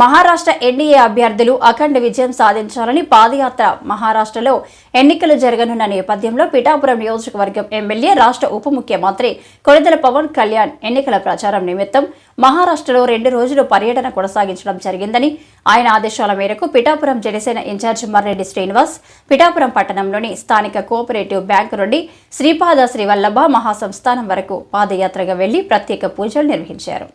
Maharashtra NDA అభ్యర్థులు అఖండ విజయం సాధించాలని పాదయాత్ర మహారాష్ట్రలో ఎన్నికలు జరగనున్న నేపథ్యంలో పిఠాపురం నియోజకవర్గం ఎమ్మెల్యే రాష్ట్ర ఉప ముఖ్యమంత్రి కొణిదెల పవన్ కళ్యాణ్ ఎన్నికల ప్రచారం నిమిత్తం మహారాష్ట్రలో రెండు రోజులు పర్యటన కొనసాగించడం జరిగిందని ఆయన ఆదేశాల మేరకు పిఠాపురం జనసేన ఇన్ఛార్జ్ మర్రెడ్డి శ్రీనివాస్ పిఠాపురం పట్టణంలోని స్థానిక కోఆపరేటివ్ బ్యాంకు నుండి శ్రీపాద శ్రీవల్లభ మహాసంస్థానం వరకు పాదయాత్రగా వెళ్ళి ప్రత్యేక పూజలు నిర్వహించారు.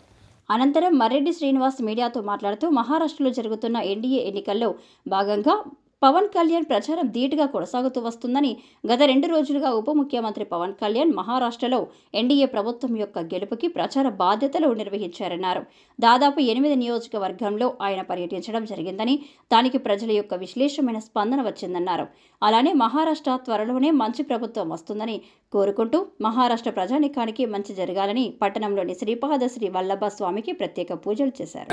అనంతరం మర్రెడ్డి శ్రీనివాస్ మీడియాతో మాట్లాడుతూ మహారాష్ట్రలో జరుగుతున్న ఎన్డీఏ ఎన్నికల్లో భాగంగా పవన్ కళ్యాణ్ ప్రచారం ధీటుగా కొనసాగుతూ వస్తుందని గత రెండు రోజులుగా ఉప ముఖ్యమంత్రి పవన్ కళ్యాణ్ మహారాష్ట్రలో ఎన్డీఏ ప్రభుత్వం యొక్క గెలుపుకి ప్రచార బాధ్యతలు నిర్వహించారన్నారు. దాదాపు ఎనిమిది నియోజకవర్గంలో ఆయన పర్యటించడం జరిగిందని దానికి ప్రజల యొక్క విశ్లేషమైన స్పందన వచ్చిందన్నారు. అలానే మహారాష్ట్ర త్వరలోనే మంచి ప్రభుత్వం వస్తుందని కోరుకుంటూ మహారాష్ట్ర ప్రజానికానికి మంచి జరగాలని పట్టణంలోని శ్రీపాద శ్రీ వల్లభ స్వామికి ప్రత్యేక పూజలు చేశారు.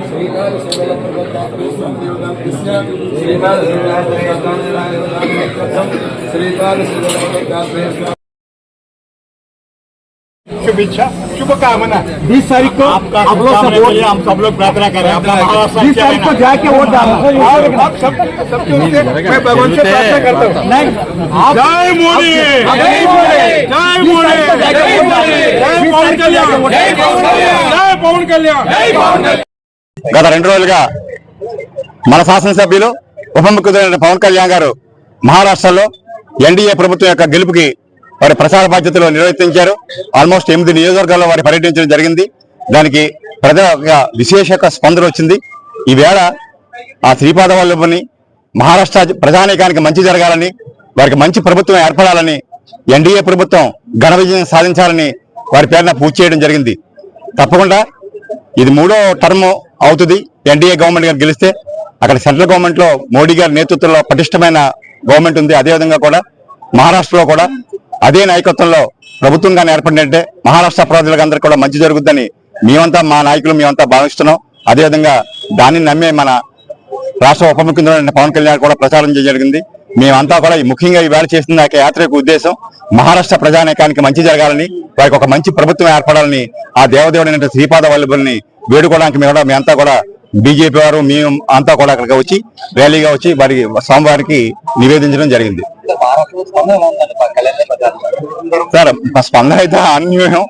శ్రీకాలు శ్రీకాలు శ్రీకాలు शुभेच्छा शुभकामना बीस तारीख को आपका आप लोग सब शुभकामना के वोट लिए हम सब लोग प्रार्थना कर रहे हैं अपना महाराष्ट्र बीस अच्छा तारीख को रहना। जाके वोट डालना और आप सब सबके उससे मैं भगवान से प्रार्थना करता हूँ नहीं आप जय मोदी जय मोदी! जय बीस मोदी तारीख को जाके वोट जय डालना। पवन कल्याण जय पवन कल्याण जय पवन कल्याण గత రెండు రోజులుగా మన శాసనసభ్యులు ఉప ముఖ్యమంత్రి పవన్ కళ్యాణ్ గారు మహారాష్ట్రలో ఎన్డీఏ ప్రభుత్వం యొక్క గెలుపుకి వారి ప్రచార బాధ్యతలు నిర్వర్తించారు. ఆల్మోస్ట్ ఎనిమిది నియోజకవర్గాల్లో వారి పర్యటించడం జరిగింది. దానికి ప్రజల విశేష స్పందన వచ్చింది. ఈవేళ ఆ శ్రీపాద మహారాష్ట్ర ప్రజానీకానికి మంచి జరగాలని వారికి మంచి ప్రభుత్వం ఏర్పడాలని ఎన్డీఏ ప్రభుత్వం ఘన విజయం సాధించాలని వారి పేరున పూర్తి చేయడం జరిగింది. తప్పకుండా ఇది మూడో టర్మ్ అవుతుంది. ఎన్డీఏ గవర్నమెంట్ గారు గెలిస్తే అక్కడ సెంట్రల్ గవర్నమెంట్లో మోడీ గారి నేతృత్వంలో పటిష్టమైన గవర్నమెంట్ ఉంది. అదే విధంగా కూడా మహారాష్ట్రలో కూడా అదే నాయకత్వంలో ప్రభుత్వంగా ఏర్పడినట్టే మహారాష్ట్ర ప్రజలకు కూడా మంచి జరుగుద్దని మేమంతా మా నాయకులు మేమంతా భావిస్తున్నాం. అదేవిధంగా దాన్ని నమ్మే మన రాష్ట్ర ఉప ముఖ్యమంత్రి పవన్ కళ్యాణ్ కూడా ప్రచారం చేయగలిగింది జరిగింది. మేమంతా కూడా ఈ ముఖ్యంగా ఈ వేళ చేసిన యొక్క యాత్ర ఉద్దేశం మహారాష్ట్ర ప్రజానేకానికి మంచి జరగాలని వారికి ఒక మంచి ప్రభుత్వం ఏర్పడాలని ఆ దేవదేవుడైన శ్రీపాద వల్లభుల్ని వేడుకోవడానికి మేము కూడా మేమంతా కూడా బీజేపీ వారు మేము అంతా కూడా అక్కడికి వచ్చి ర్యాలీగా వచ్చి వారికి స్వామివారికి నివేదించడం జరిగింది. సార్ స్పందన అయితే అన్యూహం